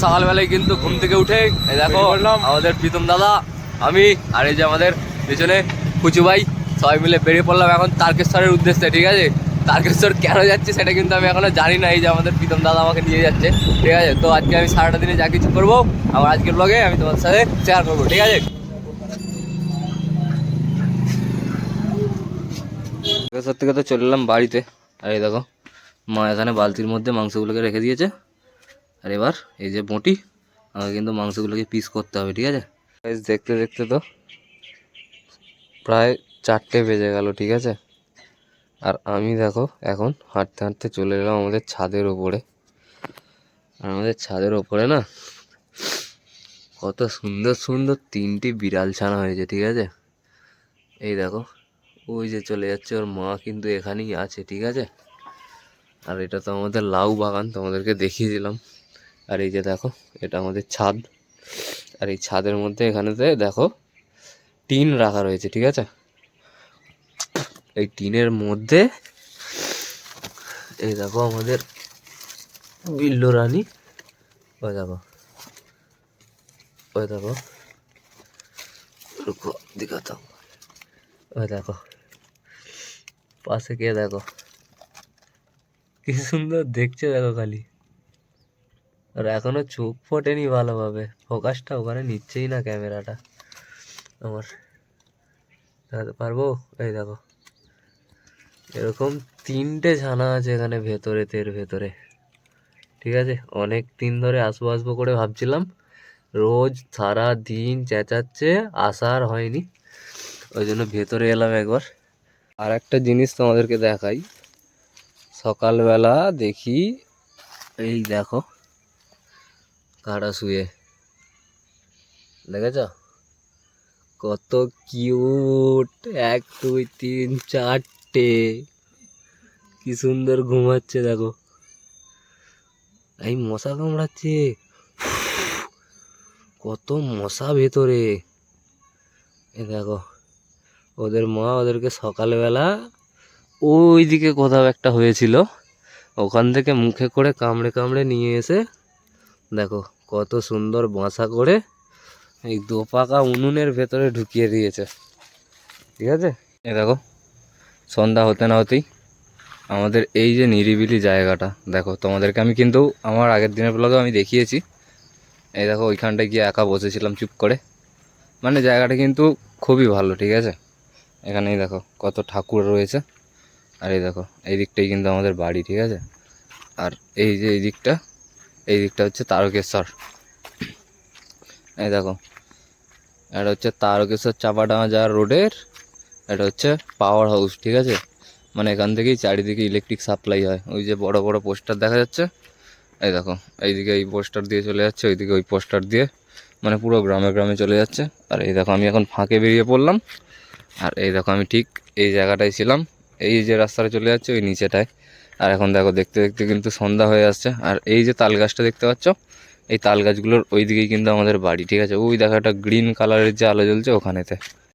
সকালবেলায় কিন্তু ঘুম থেকে উঠে দেখো আমাদের প্রীতম দাদা আমি আর এই যে আমাদের পেছনে কুচু ভাই সবাই মিলে বেরিয়ে পড়লাম এখন তারকেশ্বরের উদ্দেশ্যে ঠিক আছে? তারকেশ্বর কেন যাচ্ছে সেটা কিন্তু আমি এখনও জানি না এই যে আমাদের প্রীতম দাদা আমাকে নিয়ে যাচ্ছে ঠিক আছে? তো আজকে আমি সারাটা দিনে যা কিছু করব আমার আজকের ব্লগে আমি তোমার সাথে শেয়ার করব ঠিক আছে? তারকেশ্বর থেকে তো চলে এলাম বাড়িতে আর এই দেখো মা এখানে বালতির মধ্যে মাংসগুলোকে রেখে দিয়েছে। আর এবার এই যে বটি, আমাকে কিন্তু মাংসগুলোকে পিস করতে হবে, ঠিক আছে? দেখতে দেখতে তো প্রায় চারটে বেজে গেল, ঠিক আছে? আর আমি দেখো এখন হাঁটতে হাঁটতে চলে এলাম আমাদের ছাদের ওপরে। আর আমাদের ছাদের ওপরে না কত সুন্দর সুন্দর তিনটি বিড়াল ছানা হয়েছে, ঠিক আছে? এই দেখো, ওই যে চলে যাচ্ছে, ওর মা কিন্তু এখানেই আছে, ঠিক আছে? আর এটা তো আমাদের লাউ বাগান, তোমাদেরকে দেখিয়ে দিলাম। আর এই যে দেখো, এটা আমাদের ছাদ। আর এই ছাদের মধ্যে এখানেতে দেখো, টিন রাখা রয়েছে, ঠিক আছে? এই টিনের মধ্যে এই দেখো আমাদের বিল্লো রানী। ওই দেখো ওই দেখো, রুকো, দিখাতাম। ওই দেখো, পাশে কে দেখো, কি সুন্দর দেখছে দেখো খালি। আর এখনও চোখ ফোটেনি ভালোভাবে। ফোকাসটা ওখানে নিচ্ছেই না ক্যামেরাটা। আমার দেখাতে পারব? এই দেখো। এরকম তিনটে ছানা আছে এখানে ভেতরে, তের ভেতরে। ঠিক আছে? অনেক দিন ধরে আসব আসব করে ভাবছিলাম। রোজ সারা দিন চেঁচাচ্ছে আসার হয়নি। ওই জন্য ভেতরে এলাম একবার। আর একটা জিনিস তোমাদেরকে দেখাই। সকালবেলা দেখি, এই দেখো। কারা শুয়ে? দেখেছ? কত কিউট। এক, দুই, তিন, চারটে। কি সুন্দর ঘুমাচ্ছে, দেখো। এই মশা কামড়াচ্ছে। কত মশা ভেতরে। এ দেখো, ওদের মা ওদেরকে সকালবেলা ওইদিকে কোথাও একটা হয়েছিল। ওখান থেকে মুখে করে কামড়ে কামড়ে নিয়ে এসে দেখো, কত সুন্দর বাসা করে এই দোপাকা উনুনের ভেতরে ঢুকিয়ে দিয়েছে। ঠিক আছে? এ দেখো, সন্ধ্যা হতে না হতেই আমাদের এই যে নিরিবিলি জায়গাটা, দেখো, তোমাদেরকে আমি কিন্তু আমার আগের দিনের ব্লগে আমি দেখিয়েছি। এই দেখো, ওইখানটায় গিয়ে একা বসেছিলাম চুপ করে। মানে জায়গাটা কিন্তু খুবই ভালো, ঠিক আছে? এখানেই দেখো, কত ঠাকুর রয়েছে। আর এই দেখো, এই দিকটাই কিন্তু আমাদের বাড়ি, ঠিক আছে? আর এই যে এই দিকটা এই দিকটা হচ্ছে তারকেশ্বর। এই দেখো, এটা হচ্ছে তারকেশ্বর চাপাডাঙ্গা যাওয়ার রোডের, এটা হচ্ছে পাওয়ার হাউস ঠিক আছে? মানে এখান থেকেই চারিদিকে ইলেকট্রিক সাপ্লাই হয়। ওই যে বড় বড় পোস্টার দেখা যাচ্ছে। এই দেখো, এইদিকে এই পোস্টার দিয়ে চলে যাচ্ছে, ওইদিকে ওই পোস্টার দিয়ে মানে পুরো গ্রামে গ্রামে চলে যাচ্ছে। আর এই দেখো, আমি এখন ফাঁকে বেরিয়ে পড়লাম। আর এই দেখো, আমি ঠিক এই জায়গাটায় ছিলাম। এই যে রাস্তাটা চলে যাচ্ছে, ওই নিচেটায়। আর এখন দেখো, দেখতে দেখতে কিন্তু সন্ধ্যা হয়ে আসছে। আর এই যে তাল গাছটা দেখতে পাচ্ছ, এই তাল গাছগুলোর ওই দিকেই কিন্তু আমাদের বাড়ি, ঠিক আছে? ওই দেখো একটা গ্রিন কালারের যে আলো জ্বলছে ওখানেতে।